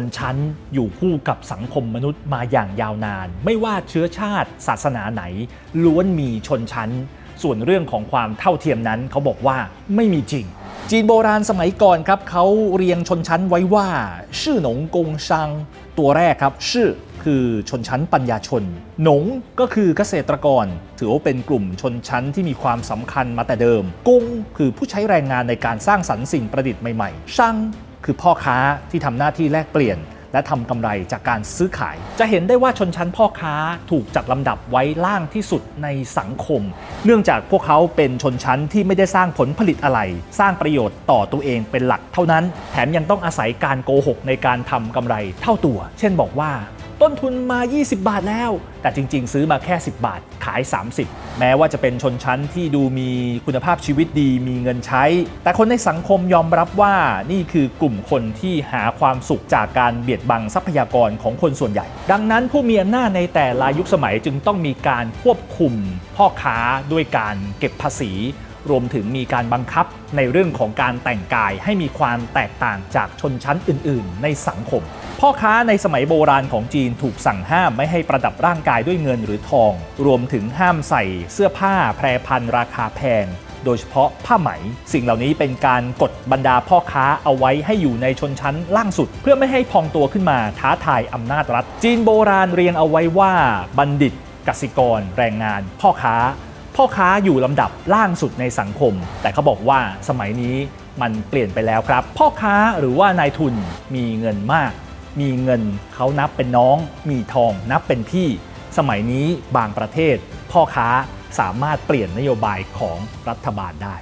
นชั้นอยู่คู่กับสังคมมนุษย์มาอย่างยาวนาน ไม่ว่าเชื้อชาติ ศาสนาไหน ล้วนมีชนชั้น ส่วนเรื่องของความเท่าเทียมนั้นเขาบอกว่าไม่มีจริง จีนโบราณสมัยก่อนครับเขาเรียงชนชั้นไว้ว่า ชื่อหนงกงซัง ตัวแรกครับ ชื่อคือชนชั้นปัญญาชน หนงก็คือเกษตรกร ถือว่าเป็นกลุ่มชนชั้นที่มีความสำคัญมาแต่เดิม กงคือผู้ใช้แรงงานในการสร้างสรรค์สิ่งประดิษฐ์ใหม่ๆซัง คือพ่อค้าที่ทำหน้าที่แลกเปลี่ยน และทำกำไรจากการซื้อขาย จะเห็นได้ว่าชนชั้นพ่อค้าถูกจัดลำดับไว้ล่างที่สุดในสังคม เนื่องจากพวกเขาเป็นชนชั้นที่ไม่ได้สร้างผลผลิตอะไร สร้างประโยชน์ต่อตัวเองเป็นหลักเท่านั้น แถมยังต้องอาศัยการโกหกในการทำกำไรเท่าตัว เช่นบอกว่า ต้นทุนมา 20 บาทแล้ว แต่จริง ๆ ซื้อมาแค่ 10 บาทขาย 30 แม้ว่าจะเป็นชนชั้นที่ดูมีคุณภาพชีวิตดีมีเงินใช้ แต่คนในสังคมยอมรับว่านี่คือกลุ่มคนที่หาความสุขจากการเบียดบังทรัพยากรของคนส่วนใหญ่ ดังนั้นผู้มีอำนาจในแต่ละยุคสมัยจึงต้องมีการควบคุมพ่อค้าด้วยการเก็บภาษี รวมถึงมีการบังคับในเรื่องของการแต่งกายให้มีความแตกต่างจากชนชั้นอื่น ๆ ในสังคม พ่อค้าในสมัยโบราณของจีนถูกสั่งห้ามไม่ให้ประดับร่างกายด้วยเงินหรือทอง รวมถึงห้ามใส่เสื้อผ้าแพรพันราคาแพงโดยเฉพาะผ้าไหม สิ่งเหล่านี้เป็นการกดบรรดาพ่อค้าเอาไว้ให้อยู่ในชนชั้นล่างสุด เพื่อไม่ให้พองตัวขึ้นมาท้าทายอำนาจรัฐ จีนโบราณเรียงเอาไว้ว่า บัณฑิตกสิกร แรงงาน พ่อค้า พ่อค้าอยู่ลำดับล่างสุดในสังคม แต่เขาบอกว่าสมัยนี้มันเปลี่ยนไปแล้วครับ พ่อค้าหรือว่านายทุนมีเงินมาก มีเงินเขานับเป็นน้อง มีทองนับเป็นพี่ สมัยนี้บางประเทศ พ่อค้าสามารถเปลี่ยนนโยบายของรัฐบาลได้